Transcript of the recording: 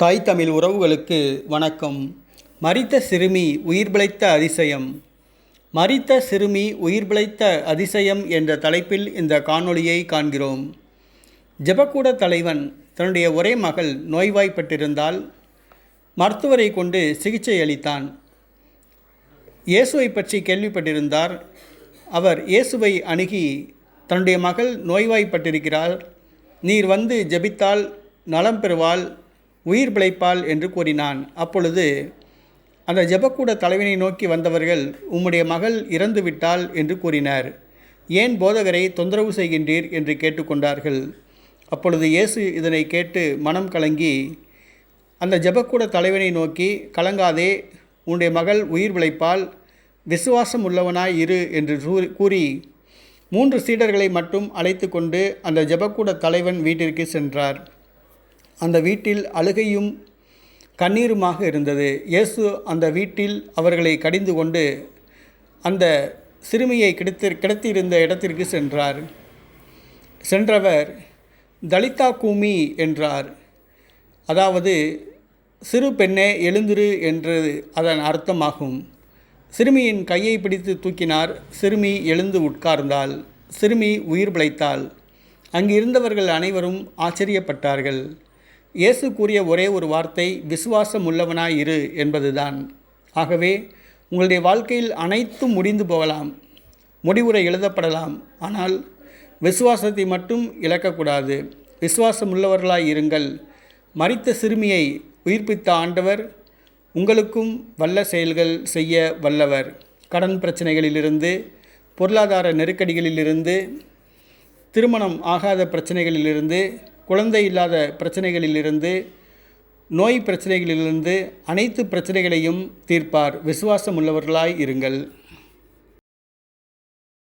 தாய் தமிழ் உறவுகளுக்கு வணக்கம். மறித்த சிறுமி உயிர் பிழைத்த அதிசயம். மறித்த சிறுமி உயிர் பிழைத்த அதிசயம் என்ற தலைப்பில் இந்த காணொளியை காண்கிறோம். ஜெபக்கூட தலைவன் தன்னுடைய ஒரே மகள் நோய்வாய்ப்பட்டிருந்தால் மருத்துவரை கொண்டு சிகிச்சை அளித்தான். இயேசுவை பற்றி கேள்விப்பட்டிருந்தார். அவர் இயேசுவை அணுகி தன்னுடைய மகள் நோய்வாய்ப்பட்டிருக்கிறார் நீர் வந்து ஜெபித்தால் நலம் பெறுவாள். உயிர் பிழைப்பாள் என்று கூறினான். அப்பொழுது அந்த ஜெபக்கூட தலைவனை நோக்கி வந்தவர்கள் உம்முடைய மகள் இறந்து விட்டாள் என்று கூறினார். ஏன் போதகரை தொந்தரவு செய்கின்றீர்? என்று கேட்டுக்கொண்டார்கள். அப்பொழுது இயேசு இதனை கேட்டு மனம் கலங்கி அந்த ஜெபக்கூட தலைவனை நோக்கி கலங்காதே உன்னுடைய மகள் உயிர் பிழைப்பால் விசுவாசம் உள்ளவனாய் இரு என்று கூறி மூன்று சீடர்களை மட்டும் அழைத்து கொண்டு அந்த ஜெபக்கூட தலைவன் வீட்டிற்கு சென்றார். அந்த வீட்டில் அழுகையும் கண்ணீருமாக இருந்தது. இயேசு அந்த வீட்டில் அவர்களை கடிந்து கொண்டு அந்த சிறுமியை கிடைத்து கிடத்தியிருந்த இடத்திற்கு சென்றார். சென்றவர் தலிதா கூமி என்றார். அதாவது சிறு பெண்ணே எழுந்திரு என்று அதன் அர்த்தமாகும். சிறுமியின் கையை பிடித்து தூக்கினார். சிறுமி எழுந்து உட்கார்ந்தாள். சிறுமி உயிர் பிழைத்தாள். அங்கிருந்தவர்கள் அனைவரும் ஆச்சரியப்பட்டார்கள். இயேசு கூறிய ஒரே ஒரு வார்த்தை விசுவாசம் உள்ளவனாய் இரு என்பதுதான். ஆகவே உங்களுடைய வாழ்க்கையில் அனைத்தும் முடிந்து போகலாம். முடிவுரை எழுதப்படலாம். ஆனால் விசுவாசத்தை மட்டும் இழக்கக்கூடாது. விசுவாசம் உள்ளவர்களாய் இருங்கள். மறித்த சிறுமியை உயிர்ப்பித்த ஆண்டவர் உங்களுக்கும் வல்ல செயல்கள் செய்ய வல்லவர். கடன் பிரச்சனைகளிலிருந்து பொருளாதார நெருக்கடிகளிலிருந்து திருமணம் ஆகாத பிரச்சனைகளிலிருந்து குழந்தை இல்லாத பிரச்சனைகளிலிருந்து நோய் பிரச்சனைகளிலிருந்து அனைத்து பிரச்சனைகளையும் தீர்ப்பார். விசுவாசம் உள்ளவர்களாய் இருங்கள்.